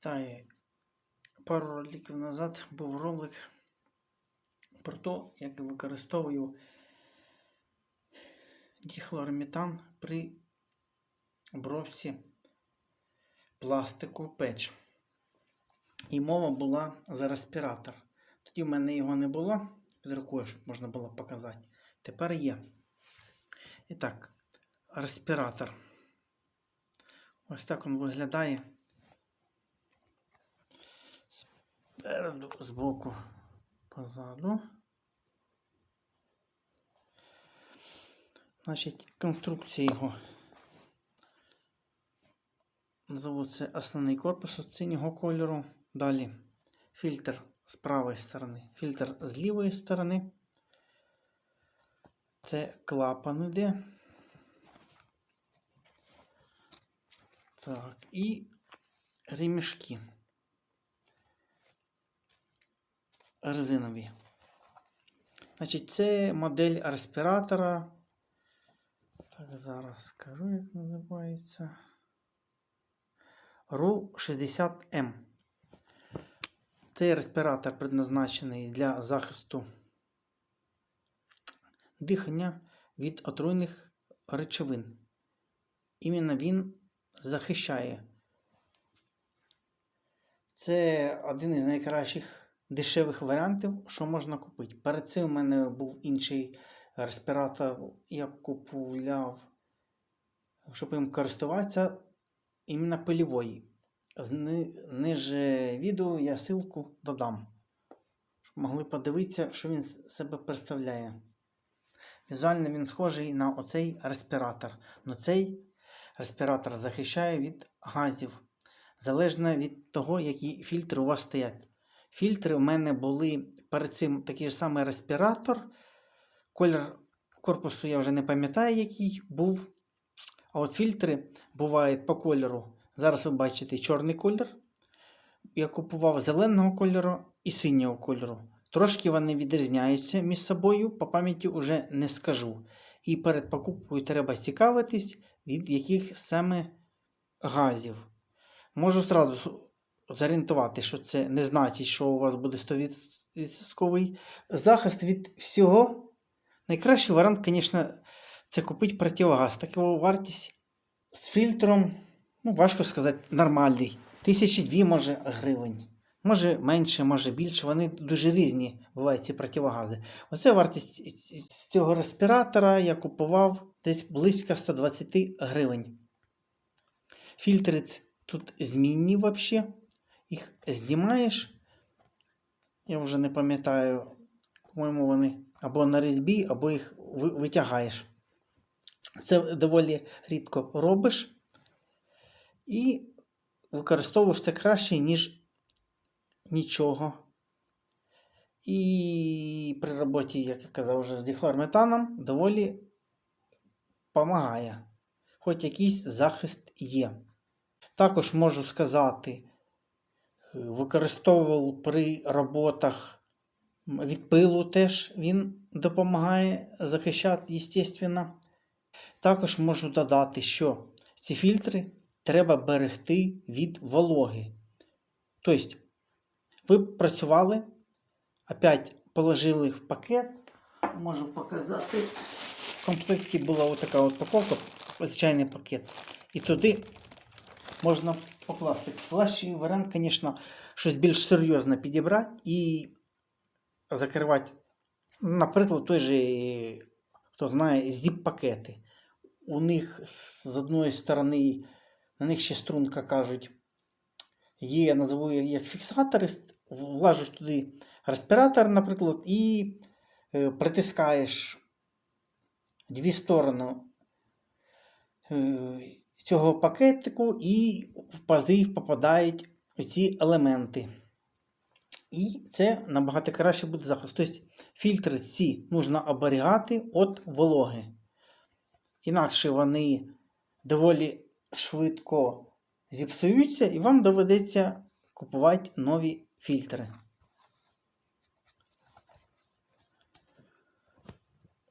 Вітаю. Пару роликів назад був ролик про те, як використовую діхлорометан при обробці пластику печ. І мова була за респіратор. Тоді в мене його не було під рукою, щоб можна було показати. Тепер є. І так, респіратор. Ось так він виглядає. Спереду, збоку, позаду. Значить, конструкція його. Назову основний корпус синього кольору. Далі фільтр з правої сторони, фільтр з лівої сторони. Це клапан іде. Так, і ремішки. Резинові. Значить, це модель респіратора. Так, зараз скажу, як називається. RU60M. Цей респіратор предназначений для захисту дихання від отруйних речовин. Іменно він захищає. Це один із найкращих дешевих варіантів, що можна купити. Перед цим у мене був інший респіратор, я купував, щоб їм користуватися іменно пилівої. Ниже відео я ссылку додам, щоб могли подивитися, що він себе представляє. Візуально він схожий на оцей респіратор. Но цей респіратор захищає від газів, залежно від того, які фільтри у вас стоять. Фільтри в мене були перед цим такий ж самий респіратор. Колір корпусу я вже не пам'ятаю, який був. А от фільтри бувають по кольору. Зараз ви бачите чорний колір. Я купував зеленого кольору і синього кольору. Трошки вони відрізняються між собою, по пам'яті вже не скажу. І перед покупкою треба цікавитись, від яких саме газів. Можу зразу зорієнтувати, що це не значить, що у вас буде 100% захист від всього. Найкращий варіант, звісно, це купити противогаз. Так його вартість з фільтром, ну, важко сказати, нормальний. Тисячі дві, може, гривень. Може менше, може більше. Вони дуже різні бувають ці противогази. Оце вартість з цього респіратора я купував десь близько 120 гривень. Фільтри тут змінні взагалі їх знімаєш. Я вже не пам'ятаю, по-моєму, вони або на різьбі, або їх витягаєш. Це доволі рідко робиш. І використовуєш це краще, ніж нічого. І при роботі, як я казав, вже з дихлорметаном доволі допомагає. Хоч якийсь захист є. Також можу сказати, використовував при роботах від пилу теж він допомагає захищати, звісно. Також можу додати, що ці фільтри треба берегти від вологи. Тобто, ви працювали, опять положили в пакет. Можу показати. В комплекті була отака от упаковка, звичайний пакет. І туди можна покласти. Плащий варіант, звісно, щось більш серйозне підібрати і закривати. Наприклад, той же, хто знає, зіп-пакети. У них з одної сторони, на них ще струнка кажуть, є, називаю як фіксатори, влажиш туди респіратор, наприклад, і е, притискаєш дві сторони. Е, цього пакетику і в пази попадають ці елементи. І це набагато краще буде захист. Тобто фільтри ці потрібно оберігати від вологи. Інакше вони доволі швидко зіпсуються, і вам доведеться купувати нові фільтри.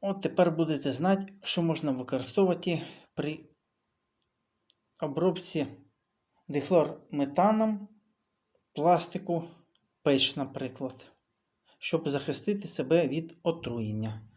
От тепер будете знати, що можна використовувати при обробці дихлорметаном пластику, печ, наприклад, щоб захистити себе від отруєння.